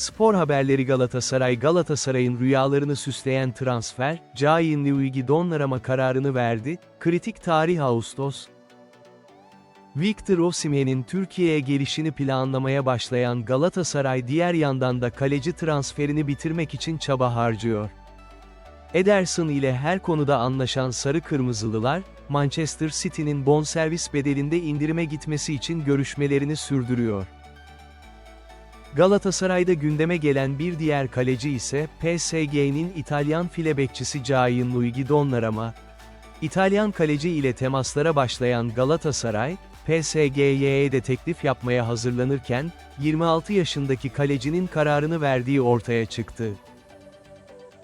Spor haberleri Galatasaray Galatasaray'ın rüyalarını süsleyen transfer, Cain Luigi Donnarumma kararını verdi, kritik tarih Ağustos. Victor Osimhen'in Türkiye'ye gelişini planlamaya başlayan Galatasaray diğer yandan da kaleci transferini bitirmek için çaba harcıyor. Ederson ile her konuda anlaşan Sarı Kırmızılılar, Manchester City'nin bonservis bedelinde indirime gitmesi için görüşmelerini sürdürüyor. Galatasaray'da gündeme gelen bir diğer kaleci ise PSG'nin İtalyan file bekçisi Cain Luigi Donnarumma. İtalyan kaleci ile temaslara başlayan Galatasaray, PSG'ye de teklif yapmaya hazırlanırken, 26 yaşındaki kalecinin kararını verdiği ortaya çıktı.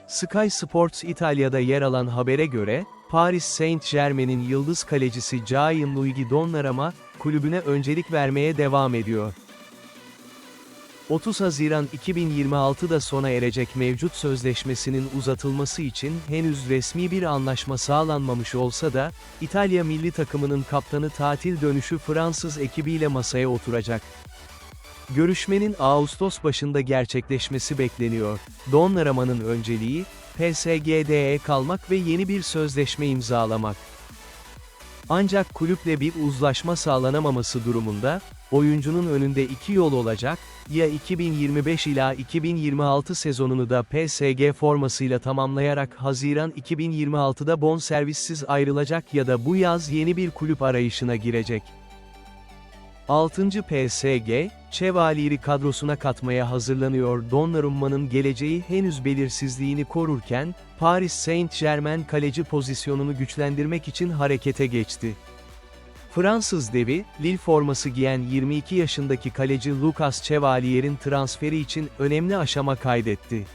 Sky Sports İtalya'da yer alan habere göre, Paris Saint-Germain'in yıldız kalecisi Cain Luigi Donnarumma, kulübüne öncelik vermeye devam ediyor. 30 Haziran 2026'da sona erecek mevcut sözleşmesinin uzatılması için henüz resmi bir anlaşma sağlanmamış olsa da, İtalya milli takımının kaptanı tatil dönüşü Fransız ekibiyle masaya oturacak. Görüşmenin Ağustos başında gerçekleşmesi bekleniyor. Donnarumma'nın önceliği, PSG'de kalmak ve yeni bir sözleşme imzalamak. Ancak kulüple bir uzlaşma sağlanamaması durumunda, oyuncunun önünde iki yol olacak, ya 2025 ila 2026 sezonunu da PSG formasıyla tamamlayarak Haziran 2026'da bonservissiz ayrılacak ya da bu yaz yeni bir kulüp arayışına girecek. 6. PSG, Chevalieri kadrosuna katmaya hazırlanıyor Donnarumma'nın geleceği henüz belirsizliğini korurken, Paris Saint-Germain kaleci pozisyonunu güçlendirmek için harekete geçti. Fransız devi, Lille forması giyen 22 yaşındaki kaleci Lucas Chevalier'in transferi için önemli aşama kaydetti.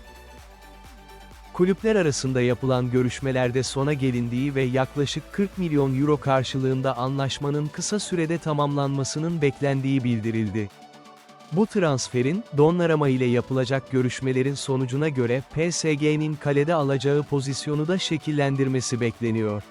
Kulüpler arasında yapılan görüşmelerde sona gelindiği ve yaklaşık 40 milyon euro karşılığında anlaşmanın kısa sürede tamamlanmasının beklendiği bildirildi. Bu transferin, Donnarumma ile yapılacak görüşmelerin sonucuna göre PSG'nin kalede alacağı pozisyonu da şekillendirmesi bekleniyor.